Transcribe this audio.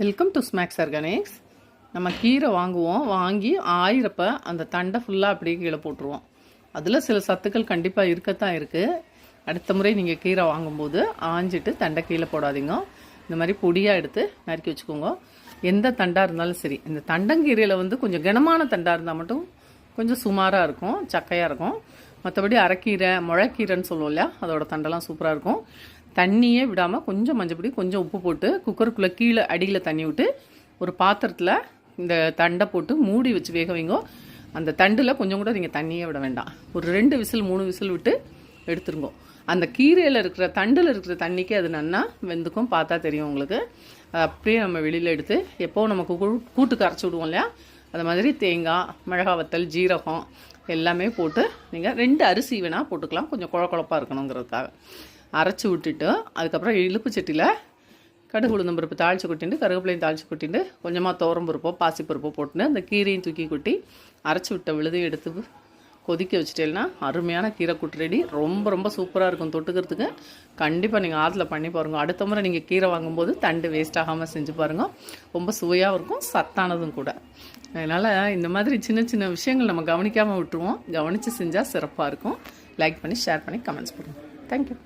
Welcome to snacks organics நம்ம கீரை வாங்குவோம். வாங்கி ஆயிரப்ப அந்த தண்டை ஃபுல்லாக அப்படியே கீழே போட்டுருவோம். அதில் சில சத்துக்கள் கண்டிப்பாக இருக்கத்தான் இருக்குது அடுத்த முறை நீங்கள் கீரை வாங்கும்போது ஆஞ்சிட்டு தண்டை கீழே போடாதீங்க. இந்த மாதிரி பொடியாக எடுத்து நறுக்கி வச்சுக்கோங்க. எந்த தண்டாக இருந்தாலும் சரி. இந்த தண்டங்கீரையில் வந்து கொஞ்சம் கனமான தண்டாக இருந்தால் மட்டும் கொஞ்சம் சுமாராக இருக்கும் சக்கையாக இருக்கும். மற்றபடி அரைக்கீரை முளைக்கீரைன்னு சொல்லுவோம் இல்லையா? அதோட தண்டெல்லாம் சூப்பராக இருக்கும். தண்ணியே விடாமல் கொஞ்சம் மஞ்சப்பொடி கொஞ்சம் உப்பு போட்டு குக்கருக்குள்ளே கீழே அடியில் தண்ணி விட்டு ஒரு பாத்திரத்தில் இந்த தண்டை போட்டு மூடி வச்சு வேக வைங்கோ. அந்த தண்டில் கொஞ்சம் கூட நீங்கள் தண்ணியே விட வேண்டாம். ஒரு ரெண்டு விசில் மூணு விசில் விட்டு எடுத்துருங்கோ. அந்த கீரையில் இருக்கிற தண்டில் இருக்கிற தண்ணிக்கு அது நன்னா வெந்துக்கும் பார்த்தா தெரியும் உங்களுக்கு. அப்படியே நம்ம வெளியில் எடுத்து எப்போ நமக்கு கூ- கூட்டுக்கு அரைச்சி விடுவோம் இல்லையா? அது மாதிரி தேங்காய் மிளகா வத்தல் ஜீரகம் எல்லாமே போட்டு நீங்கள் ரெண்டு அரிசி வேணால் போட்டுக்கலாம். கொஞ்சம் குழ குழப்பாக இருக்கணுங்கிறதுக்காக. அரைச்சி விட்டுட்டு அதுக்கப்புறம் இழுப்பு சட்டியில் கடுகு உளுந்தம் பருப்பு தாளித்து கொட்டிட்டு கருவேப்பிலையும் தாளித்து கொட்டிட்டு கொஞ்சமாக தோரம் பருப்போ பாசிப்பருப்போ போட்டுட்டு அந்த கீரையும் தூக்கி கொட்டி அரைச்சி விட்ட விழுதையும் எடுத்து கொதிக்க வச்சுட்டேன்னா அருமையான கீரை கூட்டு ரெடி ரொம்ப ரொம்ப சூப்பராக இருக்கும் தொட்டுக்கிறதுக்கு. கண்டிப்பாக நீங்கள் ஆற்றுல பண்ணி பாருங்கள் அடுத்த முறை நீங்கள் கீரை வாங்கும்போது தண்டு வேஸ்ட் ஆகாமல் செஞ்சு பாருங்க. ரொம்ப சுவையாகவும் இருக்கும் சத்தானதும் கூட. அதனால் இந்த மாதிரி சின்ன சின்ன விஷயங்கள் நம்ம கவனிக்காமல் விட்டுருவோம். கவனித்து செஞ்சால் சிறப்பாக இருக்கும். லைக் பண்ணி ஷேர் பண்ணி கமெண்ட்ஸ் பண்ணுங்கள் தேங்க்யூ